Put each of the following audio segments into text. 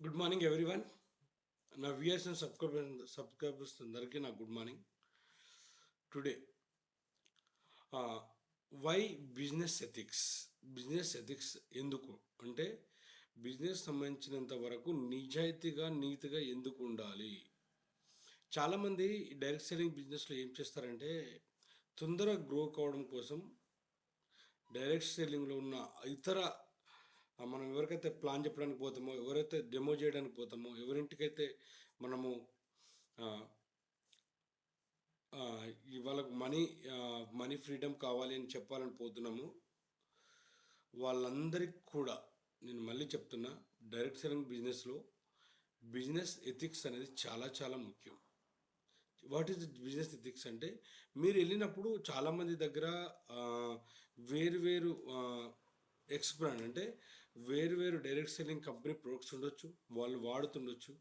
Good morning everyone నా viewers and subscriber subscribers అందరికీ నా good morning today why business ethics business ethics ఎందుకు? అంటే బిజినెస్ సంబంధించినంత వరకు నిజాయితీగా నీతిగా ఎందుకు ఉండాలి? చాలామంది డైరెక్ట్ సెల్లింగ్ బిజినెస్లో ఏం చేస్తారంటే తొందరగా గ్రో కావడం కోసం డైరెక్ట్ సెల్లింగ్లో ఉన్న ఇతర మనం ఎవరికైతే ప్లాన్ చెప్పడానికి పోతామో ఎవరైతే డెమో చేయడానికి పోతామో ఎవరింటికైతే మనము వాళ్ళకు మనీ మనీ ఫ్రీడమ్ కావాలి అని చెప్పాలని పోతున్నాము వాళ్ళందరికీ కూడా నేను మళ్ళీ చెప్తున్నా డైరెక్ట్ సెల్లింగ్ బిజినెస్లో బిజినెస్ ఎథిక్స్ అనేది చాలా చాలా ముఖ్యం. వాట్ ఈస్ బిజినెస్ ఎథిక్స్ అంటే మీరు వెళ్ళినప్పుడు చాలామంది దగ్గర వేరు వేరు ఎక్స్ బ్రాండ్ అంటే వేరు వేరు డైరెక్ట్ సెల్లింగ్ కంపెనీ ప్రొడక్ట్స్ ఉండొచ్చు వాళ్ళు వాడుతుండొచ్చు.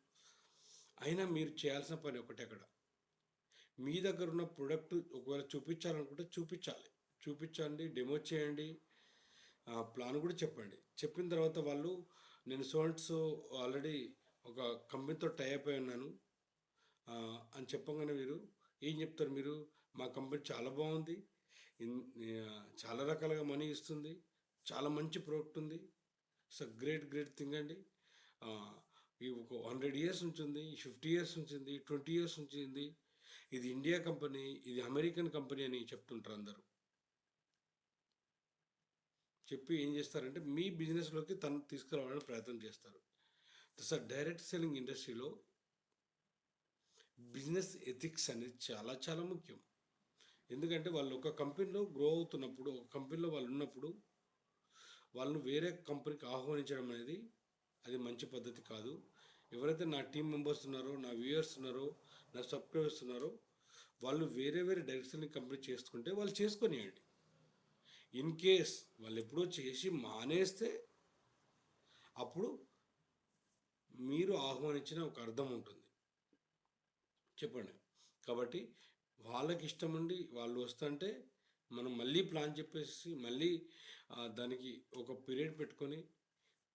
అయినా మీరు చేయాల్సిన పని ఒకటే అక్కడ. మీ దగ్గర ఉన్న ప్రోడక్ట్ ఒకవేళ చూపించాలనుకుంటే చూపించాలి. చూపించండి డెమో చేయండి. ప్లాన్ కూడా చెప్పండి. చెప్పిన తర్వాత వాళ్ళు నేను సోన్స్ ఆల్రెడీ ఒక కంపెనీతో టైప్ అయి ఉన్నాను. అని చెప్పగానే మీరు ఏం చెప్తారు మీరు? మా కంపెనీ చాలా బాగుంది. చాలా రకాలుగా మనీ ఇస్తుంది. చాలా మంచి ప్రోడక్ట్ ఉంది. It's a great great thing అండి. ఈ ఒక హండ్రెడ్ ఇయర్స్ ఉంటుంది ఫిఫ్టీ ఇయర్స్ ఉంచింది ట్వంటీ ఇయర్స్ ఉంచింది. ఇది ఇండియా కంపెనీ ఇది అమెరికన్ కంపెనీ అని చెప్తుంటారు అందరూ. చెప్పి ఏం చేస్తారంటే మీ బిజినెస్లోకి తను తీసుకురావాలని ప్రయత్నం చేస్తారు. సార్ డైరెక్ట్ సెల్లింగ్ ఇండస్ట్రీలో బిజినెస్ ఎథిక్స్ అనేది చాలా చాలా ముఖ్యం. ఎందుకంటే వాళ్ళు ఒక కంపెనీలో గ్రో అవుతున్నప్పుడు ఒక కంపెనీలో వాళ్ళు ఉన్నప్పుడు వాళ్ళను వేరే కంపెనీకి ఆహ్వానించడం అనేది అది మంచి పద్ధతి కాదు. ఎవరైతే నా టీం మెంబర్స్ ఉన్నారో నా వ్యూయర్స్ ఉన్నారో నా సబ్స్క్రైబర్స్ ఉన్నారో వాళ్ళు వేరే వేరే డైరెక్షన్ కంప్లీట్ చేసుకుంటే వాళ్ళు చేసుకొనియండి. ఇన్ కేస్ వాళ్ళు ఎప్పుడో చేసి మానేస్తే అప్పుడు మీరు ఆహ్వానించిన ఒక అర్థం ఉంటుంది. చెప్పండి. కాబట్టి వాళ్ళకి ఇష్టం ఉండి వాళ్ళు వస్తుంటే మనం మళ్ళీ ప్లాన్ చెప్పేసి మళ్ళీ దానికి ఒక పీరియడ్ పెట్టుకొని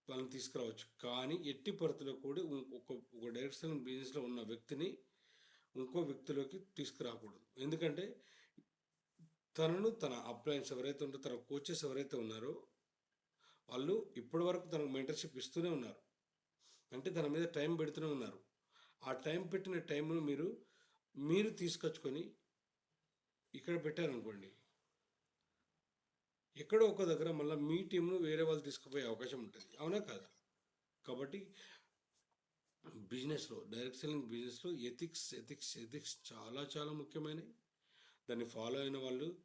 వాళ్ళని తీసుకురావచ్చు. కానీ ఎట్టి పరిధిలో కూడా ఒక ఒక డైరెక్షన్ బిజినెస్లో ఉన్న వ్యక్తిని ఇంకో వ్యక్తిలోకి తీసుకురాకూడదు. ఎందుకంటే తనను తన అప్లయన్స్ ఎవరైతే ఉంటారో తన కోచెస్ ఎవరైతే ఉన్నారో వాళ్ళు ఇప్పటి వరకు తనకు మెంటర్షిప్ ఇస్తూనే ఉన్నారు. అంటే తన మీద టైం పెడుతూనే ఉన్నారు. ఆ టైం పెట్టిన టైంను మీరు మీరు తీసుకొచ్చుకొని ఇక్కడ పెట్టారనుకోండి ఎక్కడో ఒక దగ్గర మళ్ళీ మీ టీంను వేరే వాళ్ళు తీసుకుపోయే అవకాశం ఉంటుంది. అవునా కాదా? కాబట్టి బిజినెస్లో డైరెక్ట్ సెల్లింగ్ బిజినెస్లో ఎథిక్స్ ఎథిక్స్ ఎథిక్స్ చాలా చాలా ముఖ్యమైనవి దాన్ని ఫాలో అయిన వాళ్ళు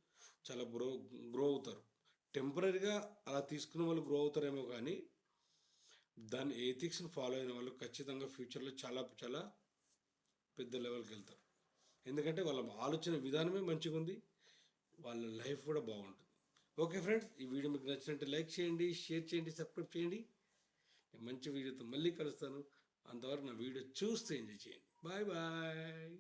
చాలా గ్రో గ్రో అవుతారు. టెంపరీగా అలా తీసుకున్న వాళ్ళు గ్రో అవుతారేమో కానీ దాని ఎథిక్స్ని ఫాలో అయిన వాళ్ళు ఖచ్చితంగా ఫ్యూచర్లో చాలా చాలా పెద్ద లెవెల్కి వెళ్తారు. ఎందుకంటే వాళ్ళ ఆలోచన విధానమే మంచిగా ఉంది వాళ్ళ లైఫ్ కూడా బాగుంటుంది. ఓకే ఫ్రెండ్స్ ఈ వీడియో మీకు నచ్చినట్టు లైక్ చేయండి షేర్ చేయండి సబ్స్క్రైబ్ చేయండి. మంచి వీడియోతో మళ్ళీ కలుస్తాను. అంతవరకు నా వీడియో చూస్తే ఎంజాయ్ చేయండి. Bye bye.